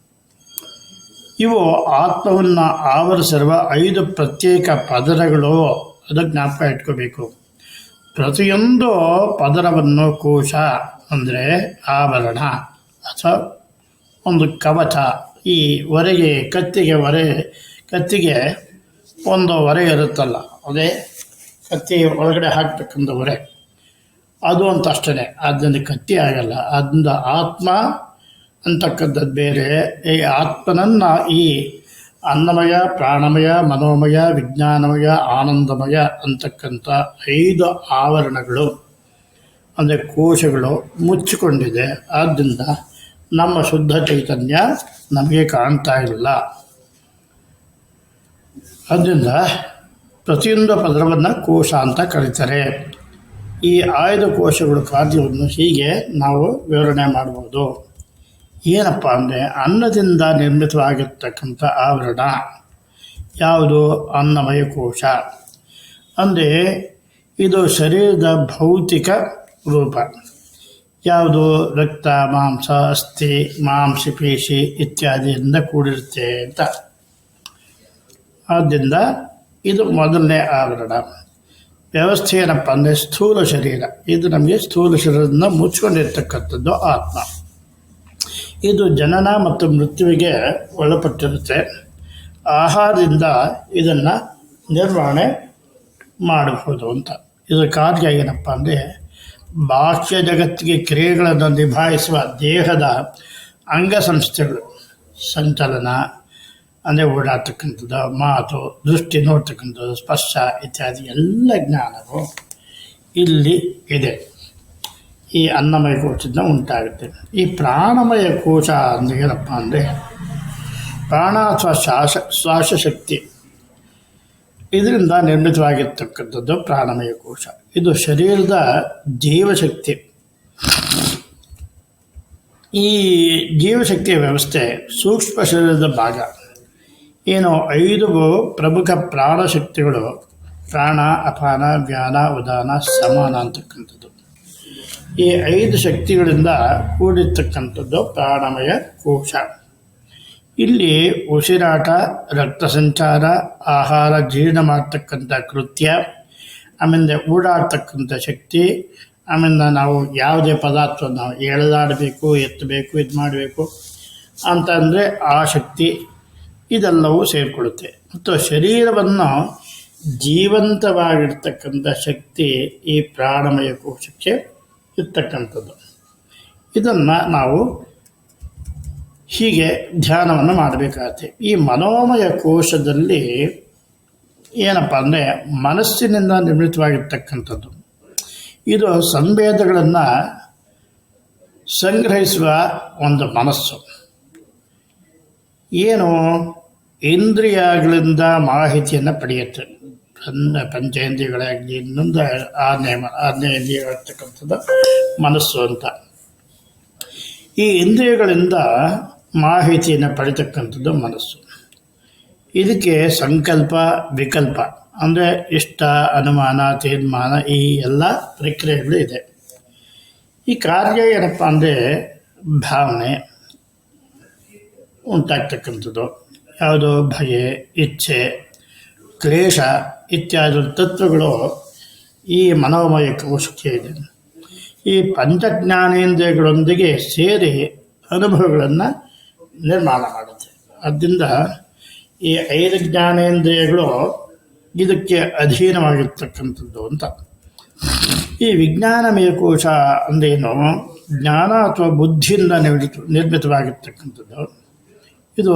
ಇವು ಆತ್ಮವನ್ನು ಆವರಿಸಿರುವ ಐದು ಪ್ರತ್ಯೇಕ ಪದರಗಳು ಅದು ಜ್ಞಾಪಕ ಇಟ್ಕೋಬೇಕು. ಪ್ರತಿಯೊಂದು ಪದರವನ್ನು ಕೋಶ ಅಂದರೆ ಆವರಣ ಅಥವಾ ಒಂದು ಕವಚ. ಈ ಹೊರೆಗೆ, ಕತ್ತಿಗೆ ಹೊರೆ, ಕತ್ತಿಗೆ ಒಂದು ಹೊರೆ ಇರುತ್ತಲ್ಲ, ಅದೇ ಕತ್ತಿ ಒಳಗಡೆ ಹಾಕ್ತಕ್ಕಂಥ ಹೊರೆ. ಅದು ಅಂತ ಅಷ್ಟೇ ಅದನ್ನು ಕತ್ತಿ ಆಗಲ್ಲ. ಅದರಿಂದ ಆತ್ಮ ಅಂತಕ್ಕಂಥದ್ದು ಬೇರೆ. ಈ ಆತ್ಮನನ್ನು ಈ ಅನ್ನಮಯ, ಪ್ರಾಣಮಯ, ಮನೋಮಯ, ವಿಜ್ಞಾನಮಯ, ಆನಂದಮಯ ಅಂತಕ್ಕಂಥ ಐದು ಆವರಣಗಳು, ಅಂದರೆ ಕೋಶಗಳು ಮುಚ್ಚಿಕೊಂಡಿದೆ. ಆದ್ದರಿಂದ ನಮ್ಮ ಶುದ್ಧ ಚೈತನ್ಯ ನಮಗೆ ಕಾಣ್ತಾ ಇಲ್ಲ. ಆದ್ದರಿಂದ ಪ್ರತಿಯೊಂದು ಪದರವನ್ನು ಕೋಶ ಅಂತ ಕರೀತಾರೆ. ಈ ಆಯ್ದ ಕೋಶಗಳು ಕಾರ್ಯವನ್ನು ಹೀಗೆ ನಾವು ವಿವರಣೆ ಮಾಡ್ಬೋದು. ಏನಪ್ಪ ಅಂದರೆ ಅನ್ನದಿಂದ ನಿರ್ಮಿತವಾಗಿರ್ತಕ್ಕಂಥ ಆವರಣ ಯಾವುದು ಅನ್ನಮಯ ಕೋಶ ಅಂದರೆ ಇದು ಶರೀರದ ಭೌತಿಕ ರೂಪ. ಯಾವುದು ರಕ್ತ, ಮಾಂಸ, ಅಸ್ಥಿ, ಮಾಂಸ, ಪೇಶಿ ಇತ್ಯಾದಿಯಿಂದ ಕೂಡಿರುತ್ತೆ ಅಂತ. ಆದ್ದರಿಂದ ಇದು ಮೊದಲನೇ ಆವರಣ. ವ್ಯವಸ್ಥೆ ಏನಪ್ಪ ಅಂದರೆ ಸ್ಥೂಲ ಶರೀರ. ಇದು ನಮಗೆ ಸ್ಥೂಲ ಶರೀರದಿಂದ ಮುಚ್ಕೊಂಡಿರ್ತಕ್ಕಂಥದ್ದು ಆತ್ಮ. ಇದು ಜನನ ಮತ್ತು ಮೃತ್ಯುವಿಗೆ ಒಳಪಟ್ಟಿರುತ್ತೆ. ಆಹಾರದಿಂದ ಇದನ್ನು ನಿರ್ವಹಣೆ ಮಾಡಬಹುದು ಅಂತ. ಇದರ ಕಾರ್ಯ ಏನಪ್ಪ ಅಂದರೆ, ಬಾಹ್ಯ ಜಗತ್ತಿಗೆ ಕ್ರಿಯೆಗಳನ್ನು ನಿಭಾಯಿಸುವ ದೇಹದ ಅಂಗಸಂಸ್ಥೆಗಳು. ಸಂಚಲನ, ಅಂದರೆ ಓಡಾಡ್ತಕ್ಕಂಥದ್ದು, ಮಾತು, ದೃಷ್ಟಿ ನೋಡ್ತಕ್ಕಂಥದ್ದು, ಸ್ಪರ್ಶ ಇತ್ಯಾದಿ ಎಲ್ಲ ಜ್ಞಾನವು ಇಲ್ಲಿ ಇದೆ. ಈ ಅನ್ನಮಯ ಕೋಶದಿಂದ ಉಂಟಾಗುತ್ತೆ. ಈ ಪ್ರಾಣಮಯ ಕೋಶ ಅಂದರೆ ಏನಪ್ಪ ಅಂದರೆ ಪ್ರಾಣ ಅಥವಾ ಶ್ವಾಸ, ಶ್ವಾಸಶಕ್ತಿ. ಇದರಿಂದ ನಿರ್ಮಿತವಾಗಿರ್ತಕ್ಕಂಥದ್ದು ಪ್ರಾಣಮಯ ಕೋಶ ಇದು ಶರೀರದ ಜೀವಶಕ್ತಿ. ಈ ಜೀವಶಕ್ತಿಯ ವ್ಯವಸ್ಥೆ ಸೂಕ್ಷ್ಮ ಶರೀರದ ಭಾಗ. ಏನು ಐದು ಪ್ರಮುಖ ಪ್ರಾಣಶಕ್ತಿಗಳು ಪ್ರಾಣ, ಅಪಾನ ವ್ಯಾನ ಉದಾನ, ಸಮಾನ ಅಂತಕ್ಕಂಥದ್ದು. ಈ ಐದು ಶಕ್ತಿಗಳಿಂದ ಕೂಡಿರ್ತಕ್ಕಂಥದ್ದು ಪ್ರಾಣಮಯ ಕೋಶ. ಇಲ್ಲಿ ಉಸಿರಾಟ, ರಕ್ತ ಸಂಚಾರ, ಆಹಾರ ಜೀರ್ಣ ಮಾಡ್ತಕ್ಕಂಥ ಕೃತ್ಯ, ಆಮೇಲೆ ಓಡಾಡ್ತಕ್ಕಂಥ ಶಕ್ತಿ, ಆಮೇಲೆ ನಾವು ಯಾವುದೇ ಪದಾರ್ಥವನ್ನು ನಾವು ಎಳೆದಾಡಬೇಕು, ಎತ್ತಬೇಕು, ಇದು ಮಾಡಬೇಕು ಅಂತಂದರೆ ಆ ಶಕ್ತಿ ಇದೆಲ್ಲವೂ ಸೇರಿಕೊಳ್ಳುತ್ತೆ. ಮತ್ತು ಶರೀರವನ್ನು ಜೀವಂತವಾಗಿರ್ತಕ್ಕಂಥ ಶಕ್ತಿ ಈ ಪ್ರಾಣಮಯ ಕೋಶಕ್ಕೆ ಇರ್ತಕ್ಕಂಥದ್ದು. ಇದನ್ನು ನಾವು ಹೀಗೆ ಧ್ಯಾನವನ್ನು ಮಾಡಬೇಕಾಗತ್ತೆ. ಈ ಮನೋಮಯ ಕೋಶದಲ್ಲಿ ಏನಪ್ಪ ಅಂದರೆ ಮನಸ್ಸಿನಿಂದ ನಿರ್ಮಿತವಾಗಿರ್ತಕ್ಕಂಥದ್ದು. ಇದು ಸಂವೇದಗಳನ್ನು ಸಂಗ್ರಹಿಸುವ ಒಂದು ಮನಸ್ಸು. ಏನು ಇಂದ್ರಿಯಗಳಿಂದ ಮಾಹಿತಿಯನ್ನು ಪಡೆಯುತ್ತೆ. ಪಂಚ ಪಂಚೇಂದ್ರಿಯಗಳಾಗಲಿ ಇನ್ನೊಂದು ಆರನೇ ಆರನೇ ಇಂದ್ರಿಯಗಳಿರ್ತಕ್ಕಂಥದ್ದು ಮನಸ್ಸು ಅಂತ. ಈ ಇಂದ್ರಿಯಗಳಿಂದ ಮಾಹಿತಿಯನ್ನು ಪಡಿತಕ್ಕಂಥದ್ದು ಮನಸ್ಸು. ಇದಕ್ಕೆ ಸಂಕಲ್ಪ, ವಿಕಲ್ಪ, ಅಂದರೆ ಇಷ್ಟ, ಅನುಮಾನ, ತೀರ್ಮಾನ, ಈ ಎಲ್ಲ ಪ್ರಕ್ರಿಯೆಗಳು ಇದೆ. ಈ ಕಾರ್ಯ ಏನಪ್ಪ ಅಂದರೆ ಭಾವನೆ ಉಂಟಾಗ್ತಕ್ಕಂಥದ್ದು. ಯಾವುದೋ ಭಯ, ಇಚ್ಛೆ ಕ್ಲೇಶ ಇತ್ಯಾದಿ ತತ್ವಗಳು ಈ ಮನೋಮಯ ಕೋಶಕ್ಕೆ ಇದೆ. ಈ ಪಂಚಜ್ಞಾನೇಂದ್ರಿಯಗಳೊಂದಿಗೆ ಸೇರಿ ಅನುಭವಗಳನ್ನು ನಿರ್ಮಾಣ ಮಾಡುತ್ತೆ. ಆದ್ದರಿಂದ ಈ ಐದು ಜ್ಞಾನೇಂದ್ರಿಯಗಳು ಇದಕ್ಕೆ ಅಧೀನವಾಗಿರ್ತಕ್ಕಂಥದ್ದು ಅಂತ. ಈ ವಿಜ್ಞಾನ ಮೇಕೋಶ ಅಂದೇನು ಜ್ಞಾನ ಅಥವಾ ಬುದ್ಧಿಯಿಂದ ನಿರ್ಮಿತ ನಿರ್ಮಿತವಾಗಿರ್ತಕ್ಕಂಥದ್ದು. ಇದು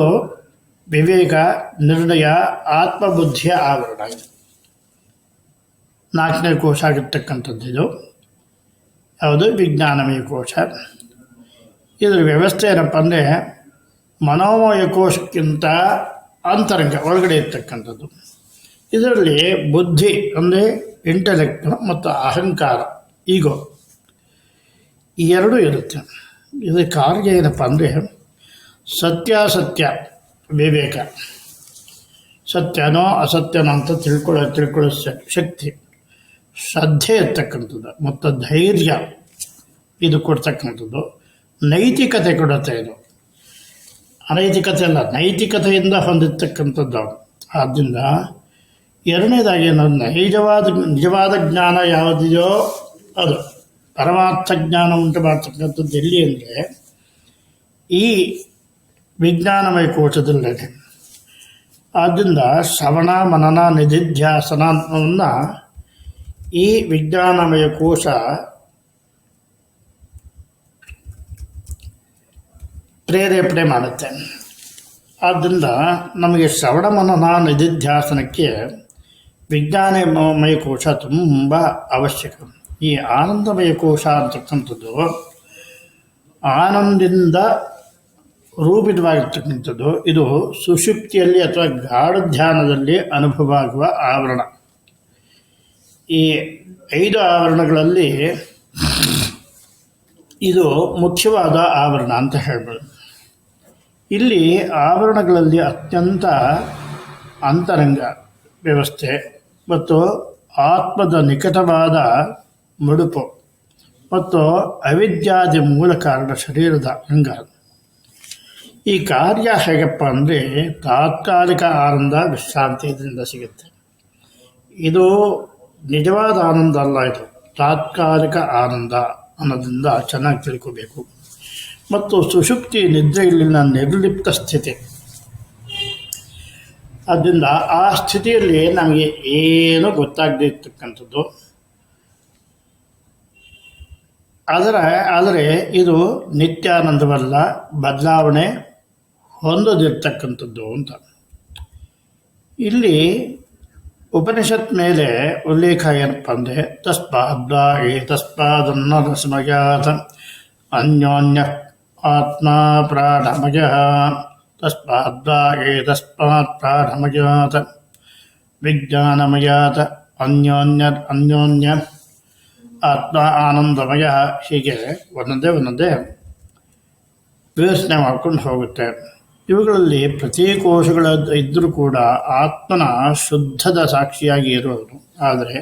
ವಿವೇಕ, ನಿರ್ಣಯ, ಆತ್ಮಬುದ್ಧಿಯ ಆವರಣ. ಇದು ನಾಲ್ಕನೇ ಕೋಶ ಇದು. ಯಾವುದು ವಿಜ್ಞಾನಮಯ ಕೋಶ. ಇದರ ವ್ಯವಸ್ಥೆ ಏನಪ್ಪ ಅಂದರೆ ಮನೋಮಯ ಕೋಶಕ್ಕಿಂತ ಅಂತರಂಗ ಒಳಗಡೆ ಇರ್ತಕ್ಕಂಥದ್ದು. ಇದರಲ್ಲಿ ಬುದ್ಧಿ ಅಂದರೆ ಇಂಟೆಲೆಕ್ಟ್ ಮತ್ತು ಅಹಂಕಾರ ಈಗೋ ಈ ಎರಡೂ ಇರುತ್ತೆ. ಇದರ ಕಾರ್ಯ ಏನಪ್ಪ ಅಂದರೆ ಸತ್ಯಾಸತ್ಯ. ವಿವೇಕ. ಸತ್ಯನೋ ಅಸತ್ಯನೋ ಅಂತ ತಿಳ್ಕೊಳ್ಳೋ ತಿಳ್ಕೊಳ್ಳೋ ಶಕ್ತಿ. ಶ್ರದ್ಧೆ ಇರ್ತಕ್ಕಂಥದ್ದು, ಮತ್ತು ಧೈರ್ಯ ಇದು ಕೊಡ್ತಕ್ಕಂಥದ್ದು. ನೈತಿಕತೆ ಕೊಡುತ್ತೆ ಇದು. ಅನೈತಿಕತೆ ಅಲ್ಲ, ನೈತಿಕತೆಯಿಂದ ಹೊಂದಿರ್ತಕ್ಕಂಥದ್ದು ಆದ್ದರಿಂದ ಎರಡನೇದಾಗಿ ನನ್ನ ನೈಜವಾದ, ನಿಜವಾದ ಜ್ಞಾನ ಯಾವುದಿದೆಯೋ ಅದು. ಪರಮಾರ್ಥ ಜ್ಞಾನ ಉಂಟು ಮಾಡ್ತಕ್ಕಂಥದ್ದು ಎಲ್ಲಿ ಅಂದರೆ ಈ ವಿಜ್ಞಾನಮಯ ಕೋಶದಲ್ಲಿದೆ ಆದ್ದರಿಂದ ಶ್ರವಣ, ಮನನ ನಿಧಿಧ್ಯಾಸನ ಅನ್ನೋದನ್ನು ಈ ವಿಜ್ಞಾನಮಯ ಕೋಶ ಪ್ರೇರೇಪಣೆ ಮಾಡುತ್ತೆ. ಆದ್ದರಿಂದ ನಮಗೆ ಶ್ರವಣ, ಮನನ ನಿಧಿಧ್ಯಾಸನಕ್ಕೆ ವಿಜ್ಞಾನಮಯ ಕೋಶ ತುಂಬ ಅವಶ್ಯಕ. ಈ ಆನಂದಮಯ ಕೋಶ ಅಂತಕ್ಕಂಥದ್ದು ಆನಂದಿಂದ ರೂಪಿತವಾಗಿರ್ತಕ್ಕಂಥದ್ದು, ಇದು ಸುಷುಪ್ತಿಯಲ್ಲಿ ಅಥವಾ ಗಾಢ ಧ್ಯಾನದಲ್ಲಿ ಅನುಭವ ಆಗುವ ಆವರಣ. ಈ ಐದು ಆವರಣಗಳಲ್ಲಿ ಇದು ಮುಖ್ಯವಾದ ಆವರಣ ಅಂತ ಹೇಳ್ಬೋದು. ಇಲ್ಲಿ ಆವರಣಗಳಲ್ಲಿ ಅತ್ಯಂತ ಅಂತರಂಗ ವ್ಯವಸ್ಥೆ ಮತ್ತು ಆತ್ಮದ ನಿಕಟವಾದ ಮುಡುಪು ಮತ್ತು ಅವಿದ್ಯಾದಿ ಮೂಲ ಕಾರಣ ಶರೀರದ ಅಂಗ. ಈ ಕಾರ್ಯ ಹೇಗಪ್ಪ ಅಂದರೆ ತಾತ್ಕಾಲಿಕ ಆನಂದ, ವಿಶ್ರಾಂತಿ ಇದರಿಂದ ಸಿಗುತ್ತೆ. ಇದು ನಿಜವಾದ ಆನಂದ ಅಲ್ಲ ಇದು. ತಾತ್ಕಾಲಿಕ ಆನಂದ ಅನ್ನೋದ್ರಿಂದ ಚೆನ್ನಾಗಿ ತಿಳ್ಕೋಬೇಕು. ಮತ್ತು ಸುಷುಪ್ತಿ ನಿದ್ರೆಯಲ್ಲಿನ ನಿರ್ಲಿಪ್ತ ಸ್ಥಿತಿ. ಆದ್ದರಿಂದ ಆ ಸ್ಥಿತಿಯಲ್ಲಿ ನಮಗೆ ಏನು ಗೊತ್ತಾಗದೇ ಇರ್ತಕ್ಕಂಥದ್ದು ಆದರೆ ಆದರೆ ಇದು ನಿತ್ಯಾನಂದವಲ್ಲ, ಬದಲಾವಣೆ ಹೊಂದದಿರ್ತಕ್ಕಂಥದ್ದು ಅಂತ. ಇಲ್ಲಿ ಉಪನಿಷತ್ ಮೇಲೆ ಉಲ್ಲೇಖ ಏನಪ್ಪ ಅಂದರೆ ತಸ್ಪಾದ ಏ ತಸ್ಪಾದನ್ನ ರಸಮಯಾತ ಅನ್ಯೋನ್ಯ ಆತ್ಮ ಪ್ರಾಢಮಯ ತಸ್ಪಾದ ತಸ್ಮಾತ್ ಪ್ರಾಣಮಯಾತ ವಿಜ್ಞಾನಮಯಾತ ಅನ್ಯೋನ್ಯ ಅನ್ಯೋನ್ಯ ಆತ್ಮ ಆನಂದಮಯ ಹೀಗೆ ಒಂದೊಂದೇ ಒಂದೊಂದೇ ವಿವೇಚನೆ ಮಾಡ್ಕೊಂಡು ಹೋಗುತ್ತೆ. ಇವುಗಳಲ್ಲಿ ಪ್ರತಿ ಕೋಶಗಳ ಇದ್ದರೂ ಕೂಡ ಆತ್ಮನ ಶುದ್ಧದ ಸಾಕ್ಷಿಯಾಗಿ ಇರುವುದು. ಆದರೆ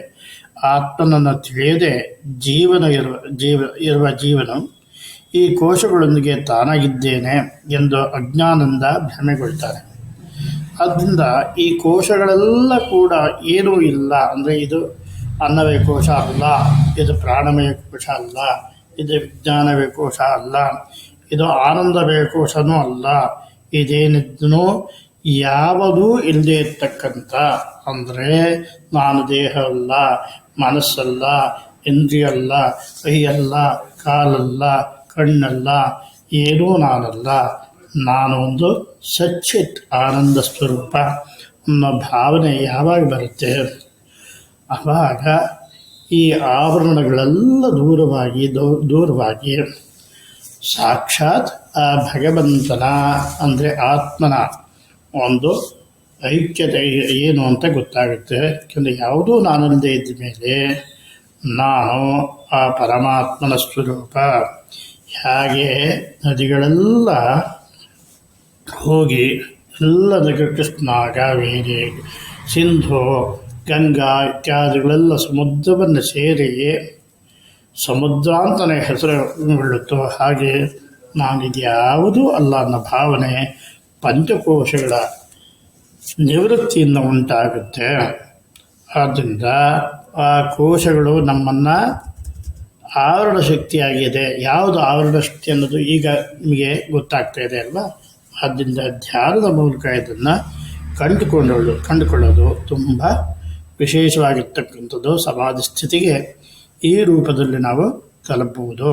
ಆತ್ಮನನ್ನು ತಿಳಿಯದೆ ಜೀವನ ಇರುವ, ಜೀವ, ಇರುವ ಜೀವನ ಈ ಕೋಶಗಳೊಂದಿಗೆ ತಾನಾಗಿದ್ದೇನೆ ಎಂದು ಅಜ್ಞಾನದಿಂದ ಭ್ರಮೆಗೊಳ್ತಾರೆ ಆದ್ದರಿಂದ ಈ ಕೋಶಗಳೆಲ್ಲ ಕೂಡ ಏನೂ ಇಲ್ಲ ಅಂದರೆ ಇದು ಅನ್ನವೇ ಕೋಶ ಅಲ್ಲ, ಇದು ಪ್ರಾಣಮಯ ಕೋಶ ಅಲ್ಲ, ಇದು ವಿಜ್ಞಾನವೇ ಕೋಶ ಅಲ್ಲ, ಇದು ಆನಂದವೇ ಕೋಶನೂ ಅಲ್ಲ ಇದೇನಿದ್ದನೂ ಯಾವುದೂ ಇಲ್ಲದೆ ಇರ್ತಕ್ಕಂಥ. ಅಂದರೆ ನಾನು ದೇಹ ಅಲ್ಲ, ಮನಸ್ಸಲ್ಲ, ಇಂದ್ರಿಯಲ್ಲ, ಕೈಯಲ್ಲ, ಕಾಲಲ್ಲ, ಕಣ್ಣಲ್ಲ, ಏನೂ ನಾನಲ್ಲ. ನಾನು ಒಂದು ಸಚ್ಚಿತ್ ಆನಂದ ಸ್ವರೂಪ ಅನ್ನೋ ಭಾವನೆ ಯಾವಾಗ ಬರುತ್ತೆ? ಆವಾಗ ಈ ಆವರಣಗಳೆಲ್ಲ ದೂರವಾಗಿ ದೂರವಾಗಿ ಸಾಕ್ಷಾತ್ ಆ ಭಗವಂತನ ಅಂದರೆ ಆತ್ಮನ ಒಂದು ಐಕ್ಯತೆ ಏನು ಅಂತ ಗೊತ್ತಾಗುತ್ತೆ. ಯಾಕೆಂದರೆ ಯಾವುದೂ ನಾನಲ್ಲದೆ ಇದ್ದ ಮೇಲೆ ನಾನು ಆ ಪರಮಾತ್ಮನ ಸ್ವರೂಪ. ಹಾಗೆ ನದಿಗಳೆಲ್ಲ ಹೋಗಿ ಎಲ್ಲ ಕೃಷ್ಣ, ಕಾವೇರಿ, ಸಿಂಧು, ಗಂಗಾ ಇತ್ಯಾದಿಗಳೆಲ್ಲ ಸಮುದ್ರವನ್ನು ಸೇರಿ ಸಮುದ್ರ ಅಂತಲೇ ಹೆಸರುಗೊಳ್ಳುತ್ತೋ ಹಾಗೆ ನಾನಿದ್ಯಾವುದೂ ಅಲ್ಲ ಅನ್ನೋ ಭಾವನೆ ಪಂಚಕೋಶಗಳ ನಿವೃತ್ತಿಯಿಂದ ಉಂಟಾಗುತ್ತೆ. ಆದ್ದರಿಂದ ಆ ಕೋಶಗಳು ನಮ್ಮನ್ನು ಆವರಣ ಶಕ್ತಿಯಾಗಿದೆ. ಯಾವುದು ಆವರಣ ಶಕ್ತಿ ಅನ್ನೋದು ಈಗ ನಿಮಗೆ ಗೊತ್ತಾಗ್ತಾ ಇದೆ ಅಲ್ವಾ? ಆದ್ದರಿಂದ ಧ್ಯಾನದ ಮೂಲಕ ಇದನ್ನು ಕಂಡುಕೊಂಡಳು ಕಂಡುಕೊಳ್ಳೋದು ತುಂಬ ವಿಶೇಷವಾಗಿರ್ತಕ್ಕಂಥದ್ದು ಸಮಾಧಿ ಸ್ಥಿತಿಗೆ ಈ ರೂಪದಲ್ಲಿ ನಾವು ತಲುಪಬಹುದು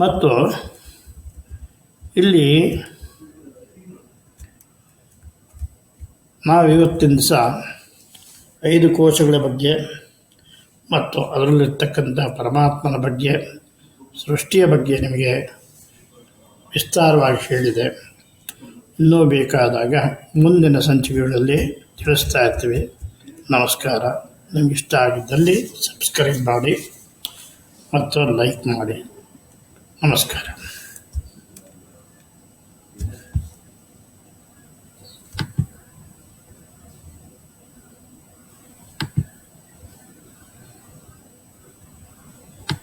ಮತ್ತು ಇಲ್ಲಿ ನಾವು ಇವತ್ತಿನ ದಿವಸ ಐದು ಕೋಶಗಳ ಬಗ್ಗೆ ಮತ್ತು ಅದರಲ್ಲಿರ್ತಕ್ಕಂಥ ಪರಮಾತ್ಮನ ಬಗ್ಗೆ, ಸೃಷ್ಟಿಯ ಬಗ್ಗೆ ನಿಮಗೆ ವಿಸ್ತಾರವಾಗಿ ಹೇಳಿದೆ. ಇನ್ನೂ ಬೇಕಾದಾಗ ಮುಂದಿನ ಸಂಚಿಕೆಗಳಲ್ಲಿ ತಿಳಿಸ್ತಾ ಇರ್ತೀವಿ. ನಮಸ್ಕಾರ. ನಿಮಗಿಷ್ಟ ಆಗಿದ್ದಲ್ಲಿ ಸಬ್ಸ್ಕ್ರೈಬ್ ಮಾಡಿ ಮತ್ತು ಲೈಕ್ ಮಾಡಿ. ನಮಸ್ಕಾರ